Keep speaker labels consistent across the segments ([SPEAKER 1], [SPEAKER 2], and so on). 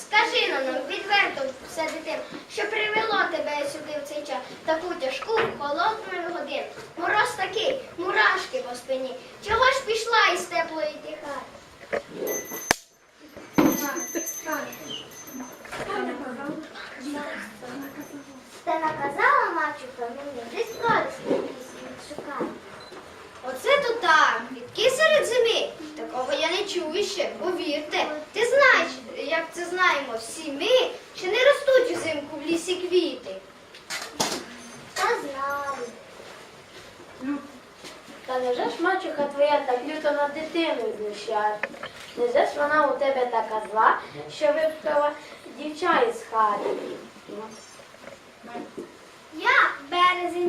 [SPEAKER 1] скажи нам відверто все дитин, що привело тебе сюди в цей час, таку тяжку холодну годину. Мороз такий, мурашки по спині. Чого ж пішла із теплої ті Та наказала мачуха мені десь проліс шукає. Оце то так, відки серед землі. Такого я не чую ще, повірте. Ти знаєш, як це знаємо всі ми, чи не ростуть взимку в лісі квіти. Та знаю.
[SPEAKER 2] Та невже ж мачуха твоя так люто над дитиною знущає? Невже ж вона у тебе така зла, що випхала дівча із хати?
[SPEAKER 1] Я березень.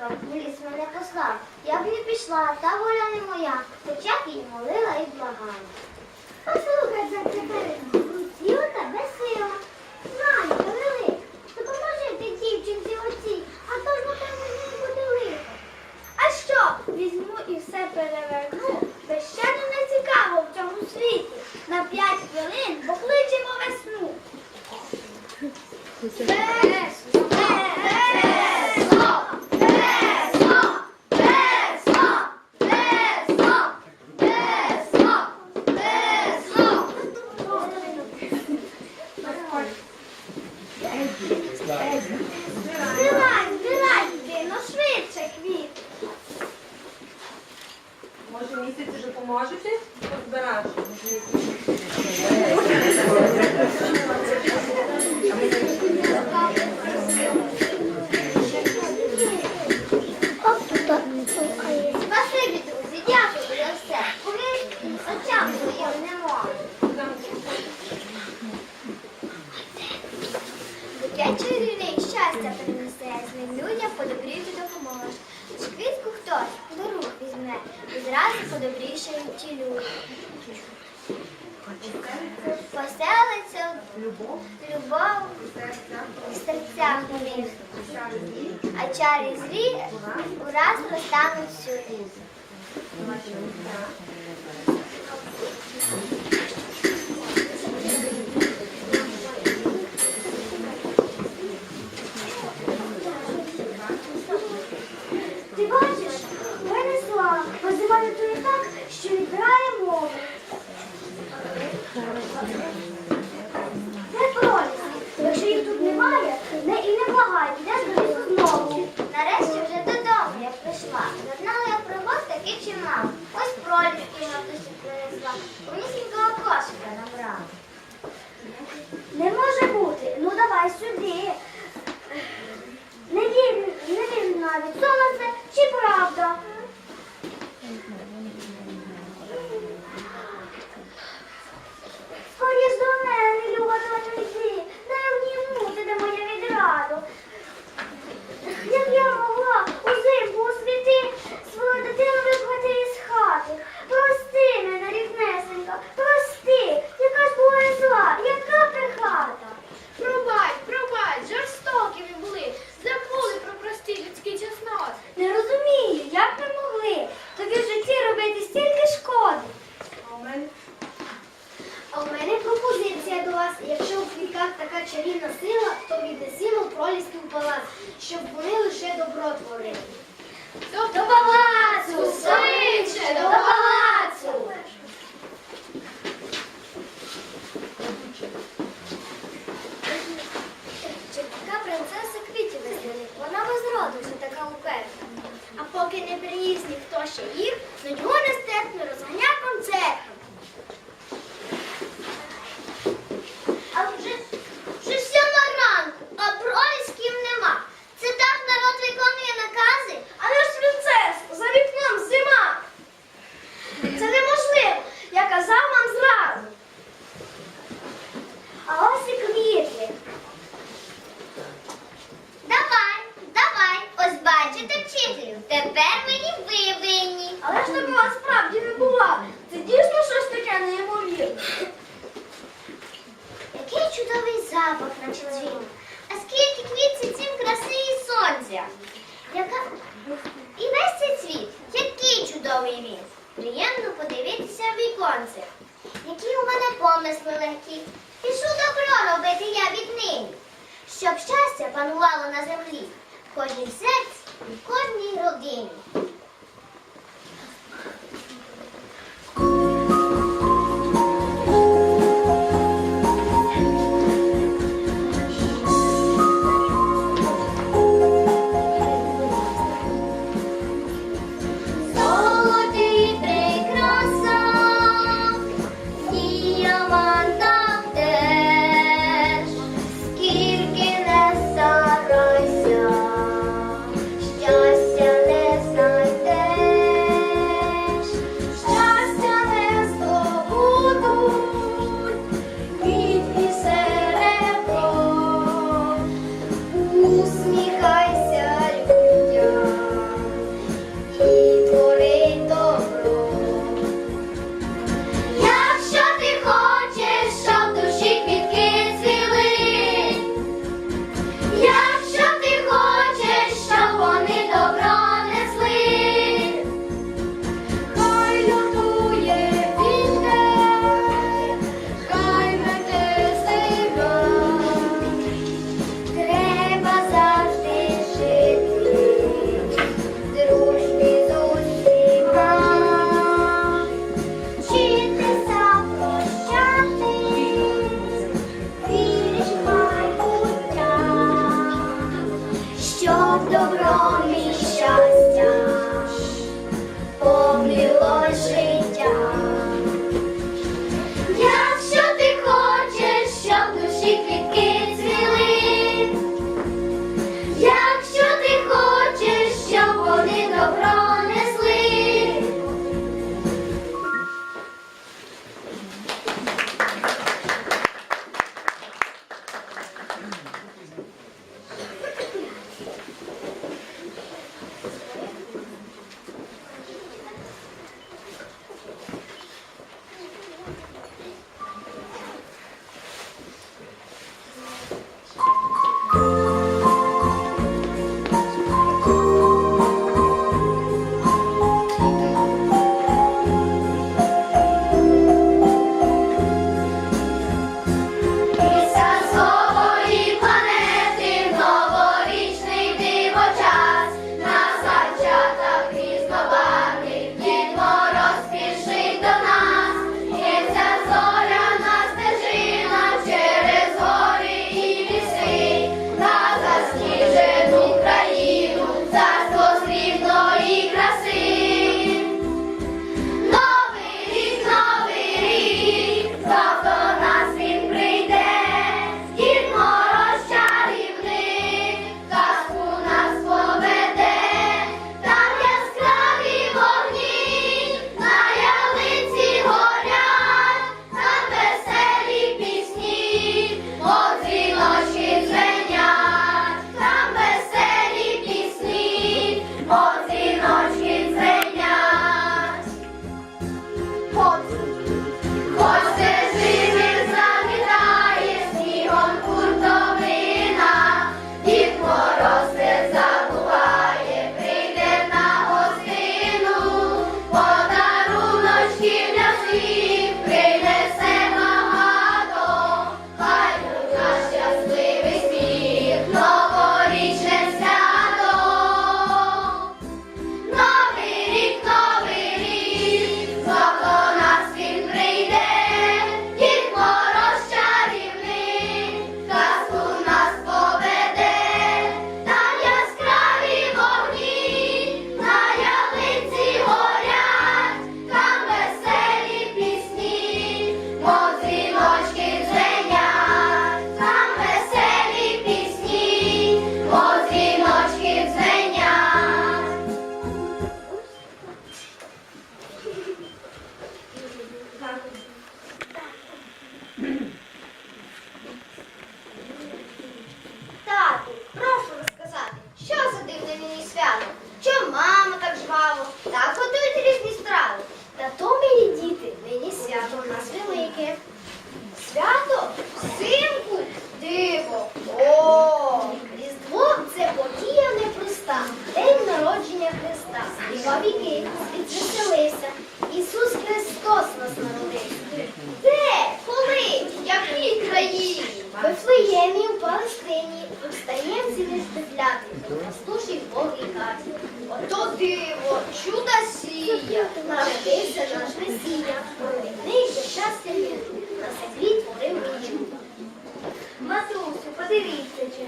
[SPEAKER 1] покликав, ліс мене послав. Я б не пішла, та воля не моя, хоча б її молила і благала. Послухай за тебе, тілка безсила. Знай, велик, допоможи ти дівчинці оці, а то ж на напевно не буде лихо. А що? Візьму і все переверну. Безщадно не цікаво в цьому світі. На п'ять хвилин покличемо весну.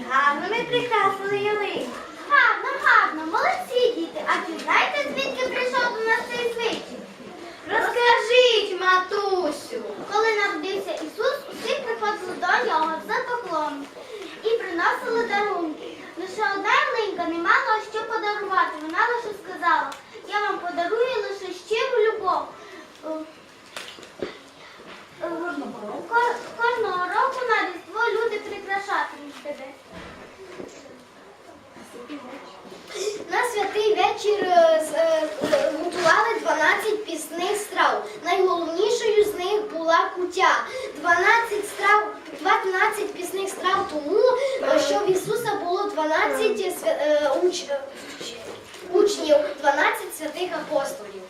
[SPEAKER 2] Гарно ми прикрасили ялинку.
[SPEAKER 1] Гарно, гарно, молодці діти. А чи знаєте, звідки прийшов до нас цей звичай? Розкажіть, матусю. Коли народився Ісус, усі приходили до нього за поклоном і приносили дарунки. Лише одна ялинка не мала що подарувати. Вона лише сказала, я вам подарую лише щиру любов. Е, е, ко- Кожного року на Різдво люди прикрашатимуть. На святий вечір е, е, готували 12 пісних страв. Найголовнішою з них була кутя. 12 страв, 12 пісних страв тому, що в Ісуса було 12 е, уч- учнів, 12 святих апостолів.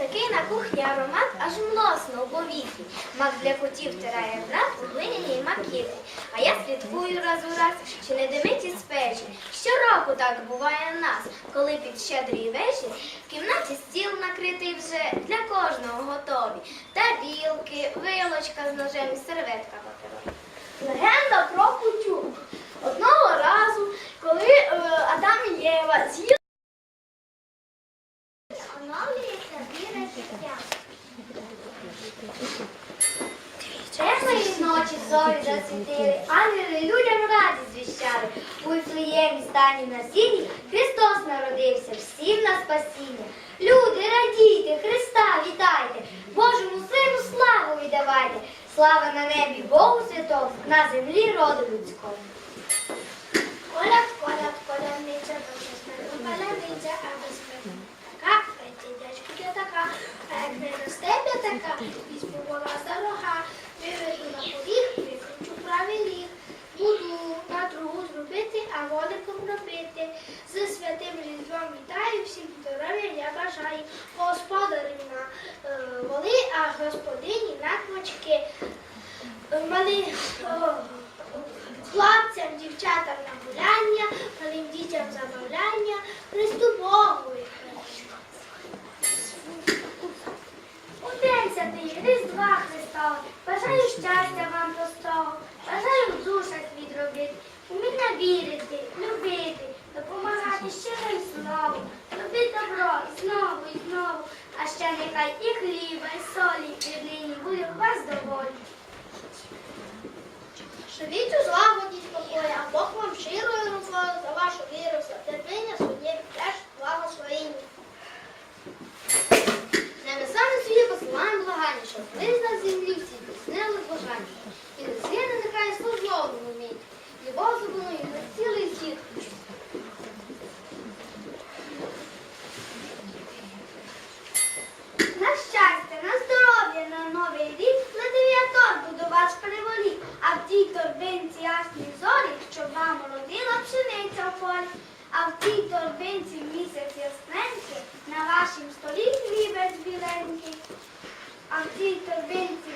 [SPEAKER 3] Такий на кухні аромат аж млосно у повітрі. Мак для котів тирає брат у глиняній макітрі. А я слідкую раз у раз, чи не димить із печі. Щороку так буває в нас, коли під щедрий вечір в кімнаті стіл накритий вже для кожного готові. Тарілки, вилочка з ножем і серветка паперова.
[SPEAKER 1] Легенда про кутю. Одного разу, коли е, Адам і Єва з'їли Темної ночі зорі засвітили, ангели людям радість звіщали. У Іфлеємі стані на сіні Христос народився, всім на спасіння. Люди, радійте, Христа вітайте, Божому сину славу віддавайте. Слава на небі Богу святому, на землі роду людському. Коляд, коляд, колядниця, дочесна, колядниця, а без така, дядьку я така, а як не росте така, візьму вола за виведу на поріг, викручу правий ріг. Буду на другу зробити, а воликом робити. З святим різдвом вітаю, всім здоров'я я бажаю. Господарів на е, воли, а господині на квачки. Е, Мали, о, хлопцям, дівчатам на гуляння, малим дітям забавляння, Христу Богу. і хваління. У день святий Різдва Христова, бажаю щастя вам простого, бажаю в душах відробити, уміння вірити, любити, допомагати щирим словом, робити добро і знову, і знову, а ще нехай і хліба, і солі, і нині буде у вас доволі. Живіть у злагоді спокою, а Бог вам щирою рукою за вашу віру, за терпіння своє теж благословення. Посилаємо благання, щоб ви на землі всі піснили бажання. І не згине нехай службову вміть, любов зупинує на цілий світ. На щастя, на здоров'я, на новий рік, на дев'яторку до вас приволік, а в тій торбинці ясні зорі, щоб вам родила пшениця в полі, а в тій торбинці місяць ясненький, на вашім столі хлібець біленький. А в тій торбинці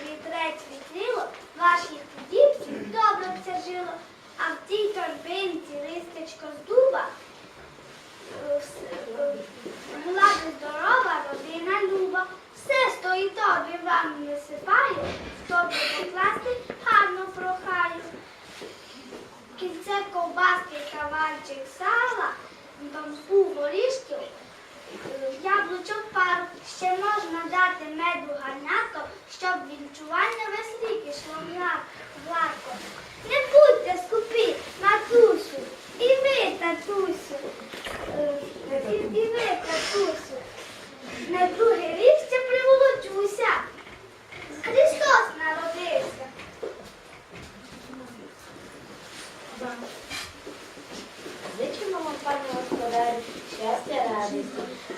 [SPEAKER 2] нам, пані господарю, щастя, радість.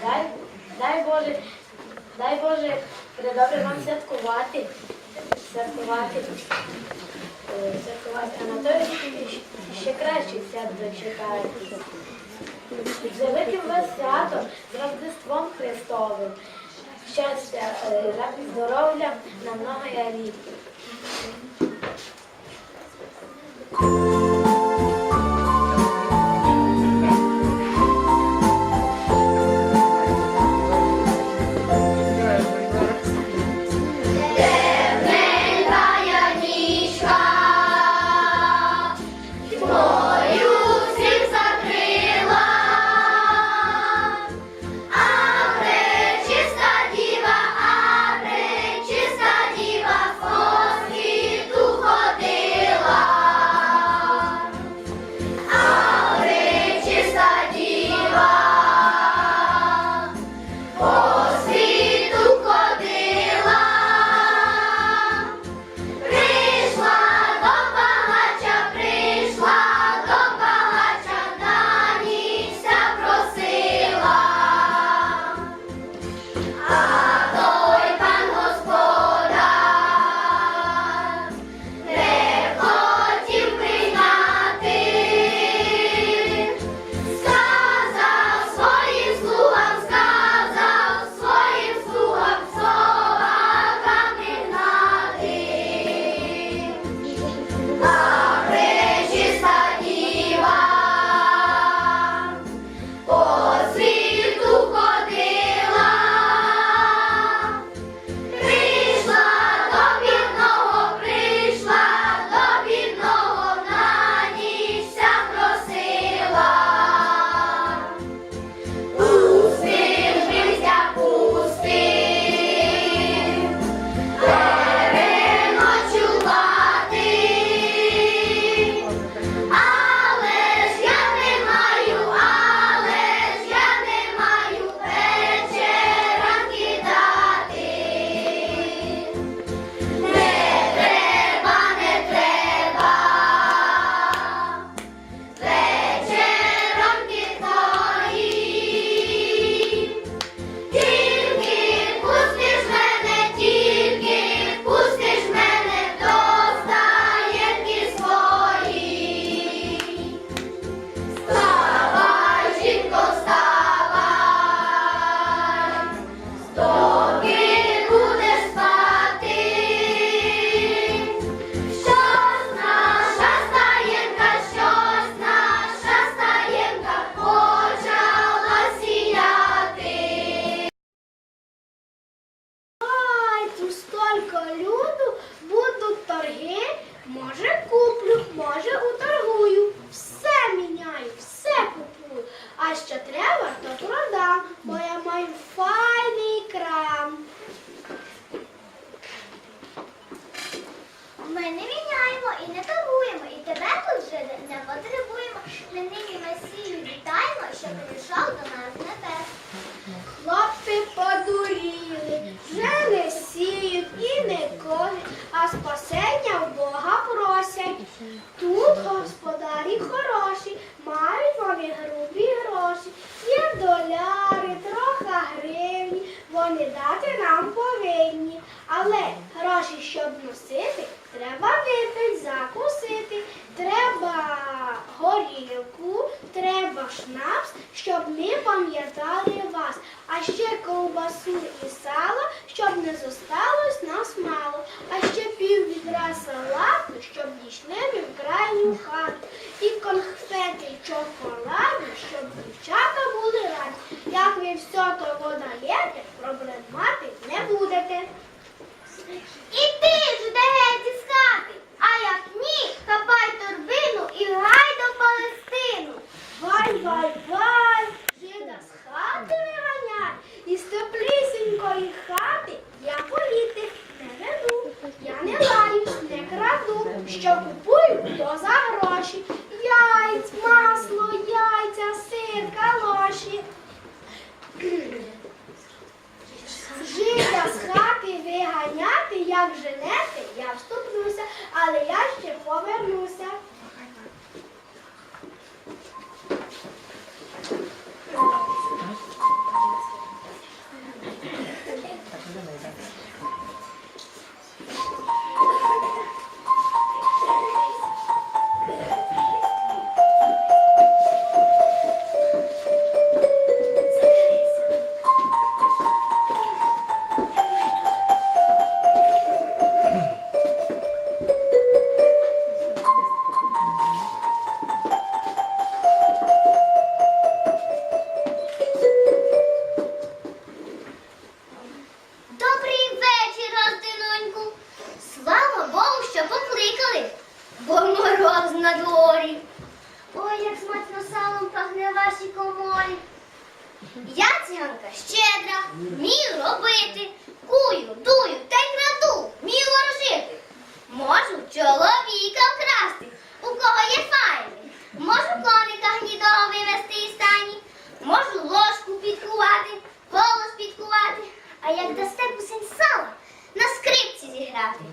[SPEAKER 2] Дай, дай Боже, дай Боже, придобре вам святкувати. Святкувати. е, Святкувати Анатолій ще краще свят дочекає. З великим вас святом, з Рождеством Христовим. Щастя, радість, здоров'я на много літ.
[SPEAKER 1] нині Месію вітаємо, що прийшов до нас.
[SPEAKER 4] самі все того налєте, проблем мати не будете.
[SPEAKER 1] І ти ж де геть хати, а як ні, хапай торбину і гай до Палестину.
[SPEAKER 4] Вай, вай, вай, жида з хати виганяй, із теплісінької хати я політик не веду, я не лаюсь, не краду, що купую, то за гроші. Яйць, масло, яйця, сир,
[SPEAKER 2] калоші. Життя з хати виганяти, як женети, я вступлюся, але я ще поверну. Можу ложку підкувати, голос підкувати, а як дасте кусень сала, на скрипці зіграти.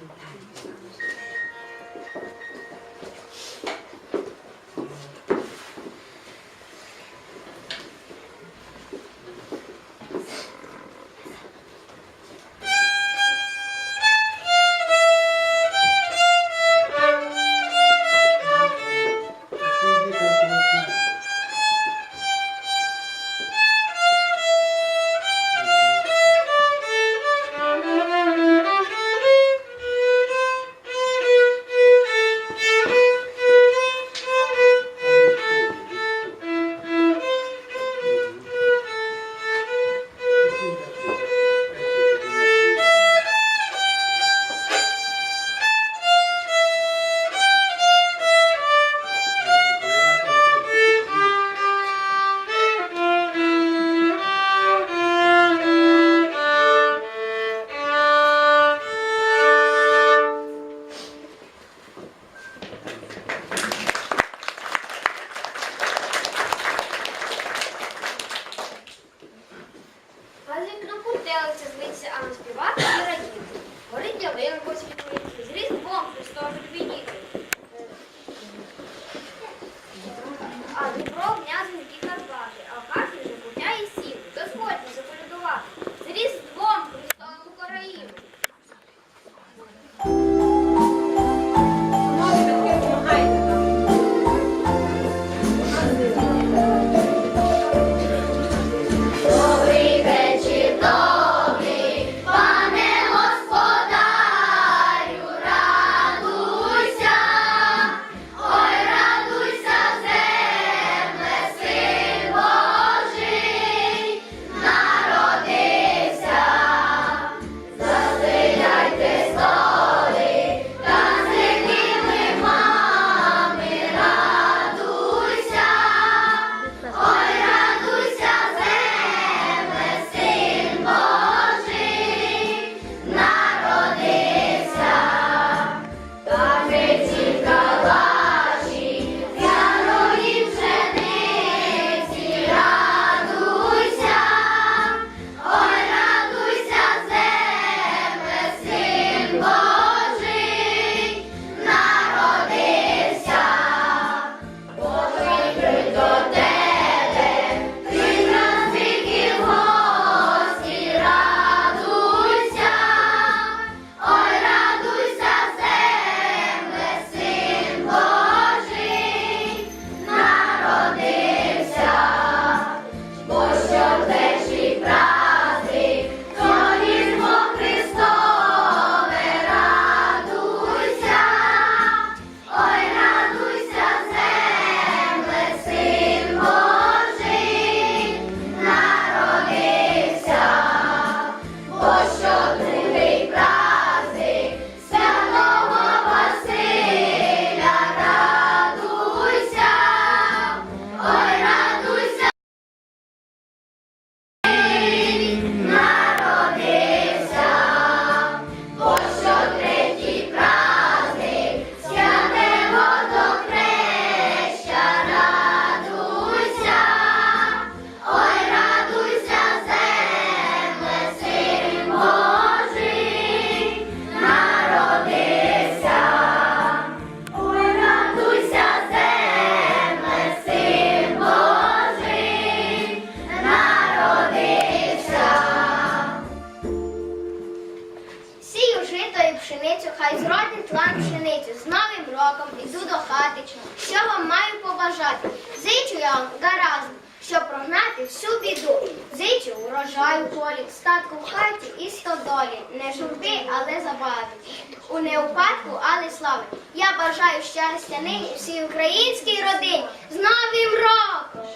[SPEAKER 2] урожай полі, статку в хаті і стодолі. Не журби, але забави. У неупадку, але слави. Я бажаю щастя нині всій українській родині з Новим роком!